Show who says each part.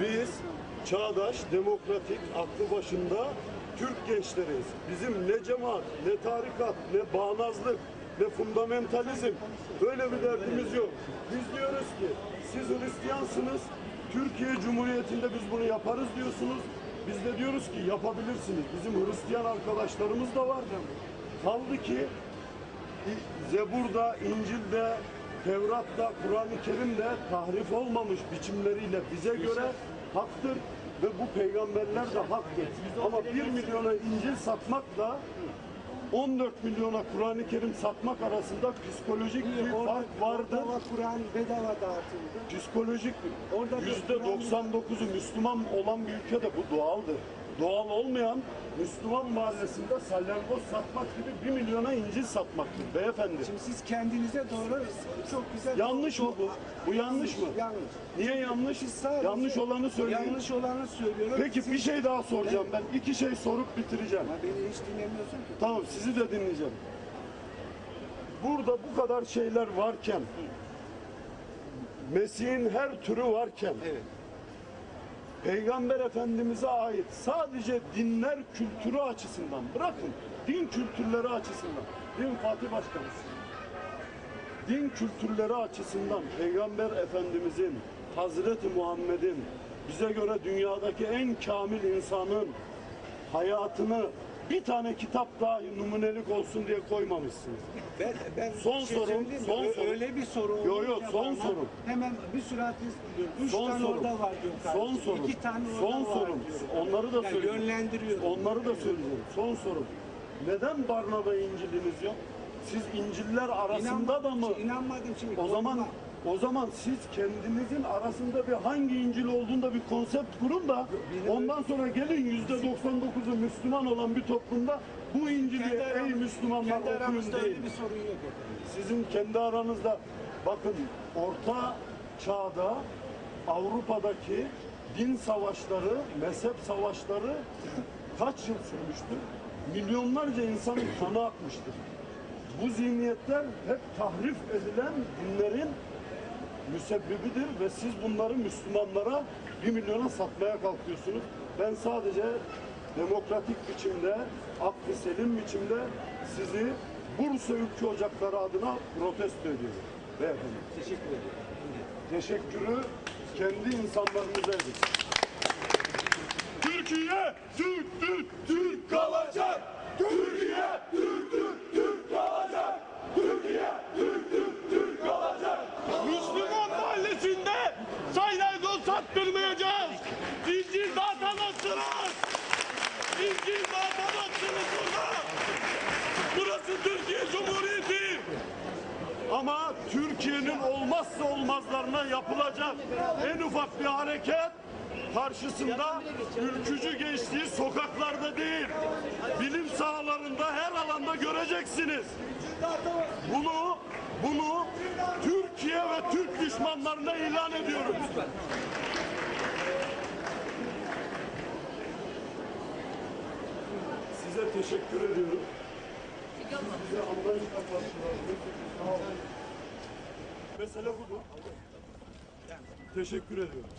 Speaker 1: Biz çağdaş, demokratik, aklı başında Türk gençleriyiz. Bizim ne cemaat, ne tarikat, ne bağnazlık, ne fundamentalizm böyle bir derdimiz yok. Biz diyoruz ki siz Hristiyansınız, Türkiye Cumhuriyeti'nde biz bunu yaparız diyorsunuz. Biz de diyoruz ki yapabilirsiniz. Bizim Hristiyan arkadaşlarımız da var. Kaldı ki Zebur'da, İncil'de, Tevrat'ta, Kur'an-ı Kerim'de tahrif olmamış biçimleriyle bize göre haktır ve bu peygamberler de haktır. Ama 1 milyona İncil satmakla 14 milyona Kur'an-ı Kerim satmak arasında psikolojik bir fark.
Speaker 2: Orada Kur'an bedava dağıtıldı.
Speaker 1: Psikolojik
Speaker 2: Orada bir
Speaker 1: yüzde 99'u Müslüman olan bir ülkede bu doğaldır. Doğal olmayan Müslüman mahallesinde salyangoz satmak gibi bir milyona incil satmaktır beyefendi.
Speaker 2: Şimdi siz kendinize doğru çok güzel...
Speaker 1: Yanlış mı bu? Bu yanlış mı?
Speaker 2: Yanlış.
Speaker 1: Niye yanlış?
Speaker 2: Siz sadece
Speaker 1: Yanlış olanı söyleyin.
Speaker 2: Yanlış olanı söylüyorum.
Speaker 1: Peki
Speaker 2: Siz-
Speaker 1: bir şey daha soracağım ben. İki şey sorup bitireceğim.
Speaker 2: Ama beni hiç dinlemiyorsun ki.
Speaker 1: Tamam sizi de dinleyeceğim. Burada bu kadar şeyler varken Mesih'in her türü varken
Speaker 2: Evet.
Speaker 1: Peygamber Efendimiz'e ait sadece dinler kültürü açısından bırakın din kültürleri açısından din Fatih Başkanımız din kültürleri açısından Peygamber Efendimiz'in Hazreti Muhammed'in bize göre dünyadaki en kamil insanın hayatını bir tane kitap dahi numunelik olsun diye koymamışsınız.
Speaker 2: Ben, ben
Speaker 1: Son
Speaker 2: şey
Speaker 1: sorum, son
Speaker 2: Ö-
Speaker 1: sorum.
Speaker 2: Öyle bir soru
Speaker 1: Yo,
Speaker 2: olunca
Speaker 1: yo, son
Speaker 2: bana
Speaker 1: sorum.
Speaker 2: Hemen bir sürü hadis biliyorum. Üç
Speaker 1: Son
Speaker 2: tane
Speaker 1: sorum.
Speaker 2: orada var diyor
Speaker 1: Son
Speaker 2: kardeşim.
Speaker 1: sorum.
Speaker 2: İki tane orada
Speaker 1: Son
Speaker 2: var
Speaker 1: sorum.
Speaker 2: diyorum.
Speaker 1: Onları da
Speaker 2: Yani
Speaker 1: söyleyeceğim.
Speaker 2: yönlendiriyorum.
Speaker 1: Onları da söyleyeceğim. Son sorum. Neden Barnaba İncil'iniz yok? Siz İncil'ler arasında da mı?
Speaker 2: İnanmadım şimdi.
Speaker 1: O zaman
Speaker 2: Korkma.
Speaker 1: o zaman siz kendinizin arasında bir hangi İncil olduğunda bir konsept kurun da ondan sonra gelin yüzde 99'u Müslüman olan bir toplumda bu İncil'i
Speaker 2: Kendi
Speaker 1: ey
Speaker 2: aramız-
Speaker 1: Müslümanlar
Speaker 2: kendi
Speaker 1: okuyun
Speaker 2: aramızda öyle bir sorun yok efendim.
Speaker 1: Sizin kendi aranızda bakın orta çağda Avrupa'daki din savaşları, mezhep savaşları kaç yıl sürmüştür? Milyonlarca insanın kanı akmıştır. Bu zihniyetler hep tahrif edilen dinlerin müsebbibidir ve siz bunları Müslümanlara bir milyona satmaya kalkıyorsunuz. Ben sadece demokratik biçimde, aklı selim biçimde sizi Bursa Ülke Ocakları adına protesto ediyorum. Beyefendi.
Speaker 2: Teşekkür ederim.
Speaker 1: Teşekkürü kendi insanlarınıza edin. Türkiye, Türk, Türk, Türk kalacak. Türk, Türk, Türk kalacak. Türkiye, Türk, Türk, Türk kalacak.
Speaker 3: Müslüman mahallesinde salyangoz sattırmayacağız. İncil dağıtamazsınız. İncil dağıtamazsınız burada. Burası Türkiye Cumhuriyeti.
Speaker 1: Ama Türkiye'nin olmazsa olmazlarına yapılacak en ufak bir hareket karşısında ülkücü gençliği sokaklarda değil, bilim sahalarında her alanda göreceksiniz. Bunu bunu Türkiye ve Türk düşmanlarına ilan ediyoruz. Size teşekkür ediyorum. Bize anlayışla karşıladınız. Sağ olun. Mesele budur. Teşekkür ediyorum.